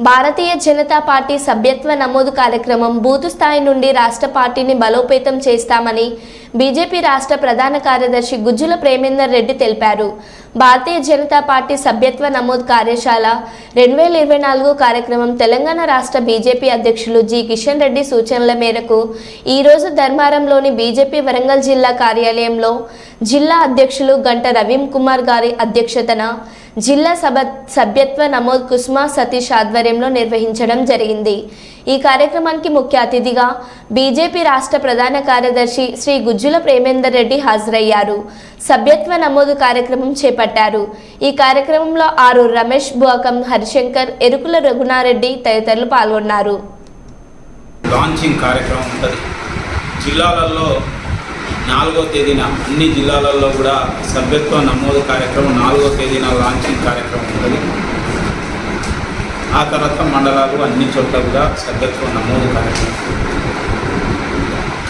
Bharatiya Janata party సభ్యత్వ నమోదు కార్యక్రమం బూతు స్థాయి నుండి రాష్ట్ర పార్టీని బలోపేతం చేస్తామని బీజేపీ రాష్ట్ర ప్రధాన కార్యదర్శి గుజ్జుల ప్రేమేందర్ రెడ్డి తెలిపారు. భారతీయ జనతా పార్టీ సభ్యత్వ నమోదు కార్యశాల రెండు వేల ఇరవై నాలుగు కార్యక్రమం తెలంగాణ రాష్ట్ర బీజేపీ అధ్యక్షులు జి కిషన్ రెడ్డి సూచనల మేరకు ఈరోజు ధర్మారంలోని బీజేపీ వరంగల్ జిల్లా కార్యాలయంలో జిల్లా అధ్యక్షులు గంట రవీం కుమార్ గారి అధ్యక్షతన జిల్లా సభ సభ్యత్వ నమోద్ కుస్మా సతీష్ ఆధ్వర్యంలో నిర్వహించడం జరిగింది. ఈ కార్యక్రమానికి ముఖ్య అతిథిగా బీజేపీ రాష్ట్ర ప్రధాన కార్యదర్శి శ్రీ గుజ్జుల ప్రేమేందర్ రెడ్డి హాజరయ్యారు. సభ్యత్వ నమోదు కార్యక్రమం చేపట్టారు ఈ కార్యక్రమంలో ఆరు రమేష్ బువకం హరిశంకర్ ఎరుకుల రఘునారెడ్డి తదితరులు పాల్గొన్నారు. లాంచింగ్ కార్యక్రమం ఉంటుంది. జిల్లాలలో నాలుగో తేదీన అన్ని జిల్లాలలో కూడా సభ్యత్వ నమోదు కార్యక్రమం నాలుగో తేదీన లాంచింగ్ కార్యక్రమం ఉంటుంది. ఆ తర్వాత మండలాలు అన్ని చోట్ల కూడా సభ్యత్వ నమోదు కార్యక్రమం.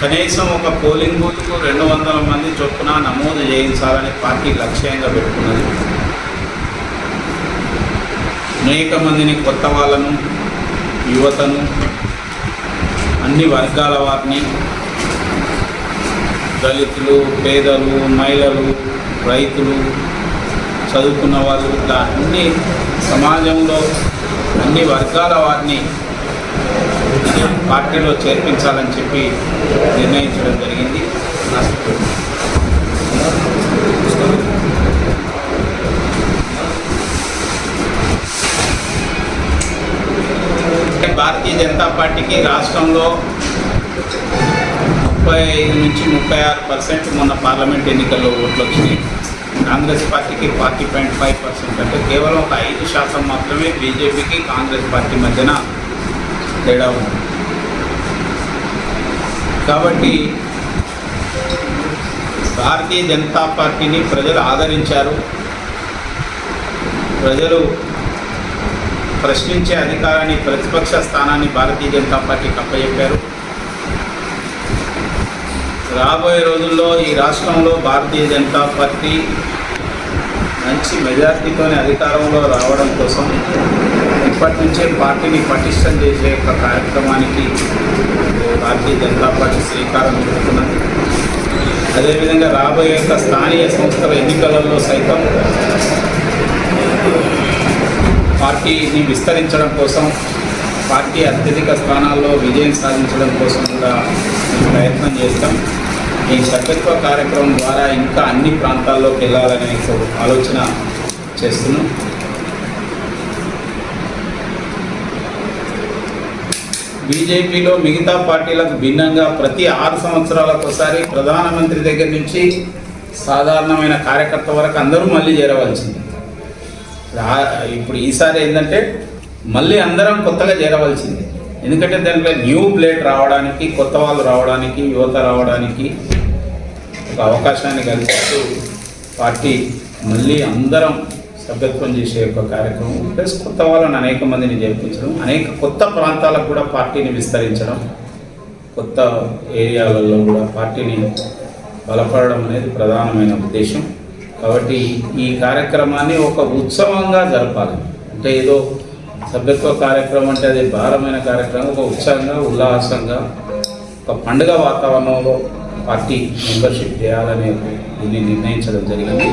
కనీసం ఒక పోలింగ్ బూత్కు రెండు వందల మంది చొప్పున నమోదు చేయించాలని పార్టీ లక్ష్యంగా పెట్టుకున్నది. అనేక మందిని కొత్త వాళ్ళను యువతను అన్ని వర్గాల వారిని దళితులు పేదలు మహిళలు రైతులు చదువుకున్న వాళ్ళు ఇట్లా అన్ని సమాజంలో అన్ని వర్గాల వారిని పార్టీలో చేర్పించాలని చెప్పి నిర్ణయించడం జరిగింది. భారతీయ జనతా పార్టీకి రాష్ట్రంలో ముప్పై ఐదు నుంచి ముప్పై ఆరు పర్సెంట్ మొన్న పార్లమెంట్ ఎన్నికల్లో ఓట్లు వచ్చినాయి. కాంగ్రెస్ పార్టీకి ఫార్టీ పాయింట్ ఫైవ్ పర్సెంట్ అంటే కేవలం ఒక ఐదు శాతం మాత్రమే బీజేపీకి కాంగ్రెస్ పార్టీ మధ్యన తేడా ఉంది. కాబట్టి భారతీయ జనతా పార్టీని ప్రజలు ఆదరించారు. ప్రజలు ప్రశ్నించే అధికారాన్ని ప్రతిపక్ష స్థానాన్ని భారతీయ జనతా పార్టీకి అప్పచెప్పారు రాబోయే రోజుల్లో ఈ రాష్ట్రంలో భారతీయ జనతా పార్టీ మంచి మెజార్టీతోనే అధికారంలో రావడం కోసం ఇప్పటి నుంచే పార్టీని పటిష్టం చేసే ఒక కార్యక్రమానికి భారతీయ జనతా పార్టీ శ్రీకారం చుడుతున్నది అదేవిధంగా రాబోయే యొక్క స్థానిక సంస్థల ఎన్నికలలో సైతం పార్టీని విస్తరించడం కోసం పార్టీ అత్యధిక స్థానాల్లో విజయం సాధించడం కోసం కూడా ప్రయత్నం చేస్తాం. ఈ సభ్యత్వ కార్యక్రమం ద్వారా ఇంకా అన్ని ప్రాంతాల్లోకి వెళ్ళాలనే ఆలోచన చేస్తున్నాం. బీజేపీలో మిగతా పార్టీలకు భిన్నంగా ప్రతి ఆరు సంవత్సరాలకు ఒకసారి ప్రధానమంత్రి దగ్గర నుంచి సాధారణమైన కార్యకర్త వరకు అందరూ మళ్ళీ చేరవలసింది. ఇప్పుడు ఈసారి ఏంటంటే మళ్ళీ అందరం కొత్తగా చేరవలసింది. ఎందుకంటే దాంట్లో న్యూ ప్లేట్ రావడానికి కొత్త వాళ్ళు రావడానికి యువత రావడానికి ఒక అవకాశాన్ని కలిగిస్తూ పార్టీ మళ్ళీ అందరం సభ్యత్వం చేసే ఒక కార్యక్రమం. ప్లస్ కొత్త వాళ్ళని అనేక మందిని చేర్పించడం అనేక కొత్త ప్రాంతాలకు కూడా పార్టీని విస్తరించడం కొత్త ఏరియాలలో కూడా పార్టీని బలపడడం అనేది ప్రధానమైన ఉద్దేశం. కాబట్టి ఈ కార్యక్రమాన్ని ఒక ఉత్సవంగా జరపాలి. అంటే ఏదో సభ్యత్వ కార్యక్రమం అంటే అది భారమైన కార్యక్రమం ఒక ఉత్సాహంగా ఉల్లాసంగా ఒక పండుగ వాతావరణంలో పార్టీ మెంబర్షిప్ చేయాలనే దీన్ని నిర్ణయించడం జరిగింది.